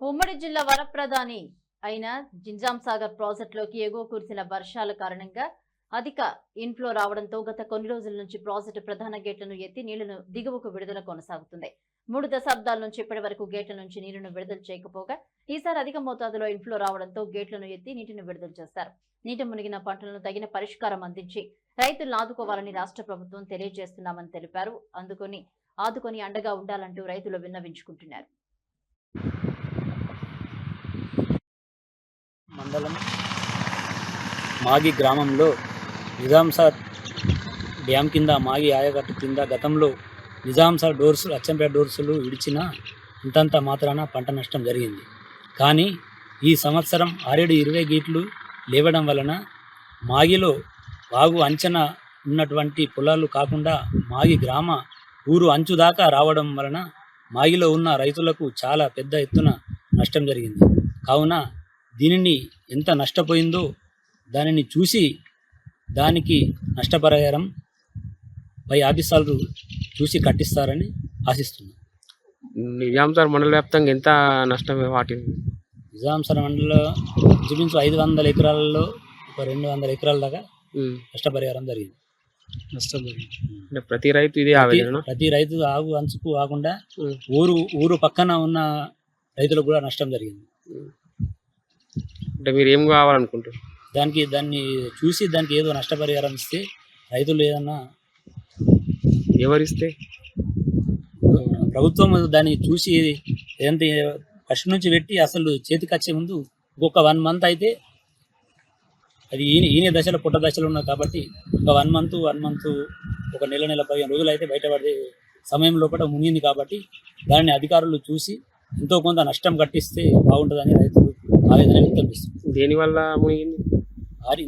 ఉమ్మడి జిల్లా వరప్రధాని అయిన జింజాం సాగర్ ప్రాజెక్టులోకి ఎగువ కురిసిన వర్షాల కారణంగా అధిక ఇన్ఫ్లో రావడంతో గత కొన్ని రోజుల నుంచి ప్రాజెక్టు ప్రధాన గేట్లను ఎత్తి నీళ్ళను దిగువకు విడుదల కొనసాగుతుంది. మూడు దశాబ్దాల నుంచి ఇప్పటి వరకు గేట్ల నుంచి నీరును విడుదల చేయకపోగా ఈసారి అధిక మోతాదులో ఇన్ఫ్లో రావడంతో గేట్లను ఎత్తి నీటిని విడుదల చేస్తారు. నీటి మునిగిన పంటలను తగిన పరిష్కారం అందించి రైతులను ఆదుకోవాలని రాష్ట్ర ప్రభుత్వం తెలియజేస్తున్నామని తెలిపారు. అందుకొని ఆదుకొని అండగా ఉండాలంటూ రైతులు విన్నవించుకుంటున్నారు. మండలం మాగి గ్రామంలో నిజాంసార్ డ్యామ్ కింద మాగి ఆయకట్టు కింద గతంలో నిజాంసార్ డోర్స్ అచ్చంపేట డోర్సులు విడిచిన ఇంతంత మాత్రాన పంట నష్టం జరిగింది. కానీ ఈ సంవత్సరం ఆరేడు ఇరవై గీట్లు లేవడం వలన మాగిలో వాగు అంచనా ఉన్నటువంటి పొలాలు కాకుండా మాగి గ్రామ ఊరు అంచు దాకా రావడం వలన మాగిలో ఉన్న రైతులకు చాలా పెద్ద ఎత్తున నష్టం జరిగింది. కావున దీనిని ఎంత నష్టపోయిందో దానిని చూసి దానికి నష్టపరిహారం పై ఆఫీసర్లు చూసి కట్టిస్తారని ఆశిస్తున్నాను నిజాంసార్ మండల వ్యాప్తంగా ఎంత నష్టం వాటింది నిజాంసర మండలంలో ఇంచుమించు ఐదు వందల ఎకరాలలో ఒక రెండు వందల ఎకరాల దాకా. నష్టపరిహారం జరిగింది. నష్టం జరిగింది. అంటే ప్రతి రైతు ఇదే ఆవేదన? ప్రతి రైతు ఆగు అంచుకు కాకుండా ఊరు ఊరు పక్కన ఉన్న రైతులకు కూడా నష్టం జరిగింది. అంటే మీరు ఏం కావాలనుకుంటారు దానికి దాన్ని చూసి దానికి ఏదో నష్టపరిహారం ఇస్తే రైతులు ఏదన్నా ఎవరిస్తే? ప్రభుత్వం దాన్ని చూసి ఎంత ఫస్ట్ నుంచి పెట్టి అసలు చేతికి వచ్చే ముందు ఇంకొక వన్ మంత్ అయితే అది ఈయన ఈయన దశలో పుట్ట దశలో ఉన్నది కాబట్టి ఒక వన్ మంత్ వన్ మంత్ ఒక నెల నెల పదిహేను రోజులు అయితే బయటపడే సమయం లోపల మునిగింది కాబట్టి దాన్ని అధికారులు చూసి ఎంతో కొంత నష్టం కట్టిస్తే బాగుంటుందని రైతులు ఆవేదన వ్యక్తం చేస్తున్నారు దేనివల్ల మునిగింది? భారీ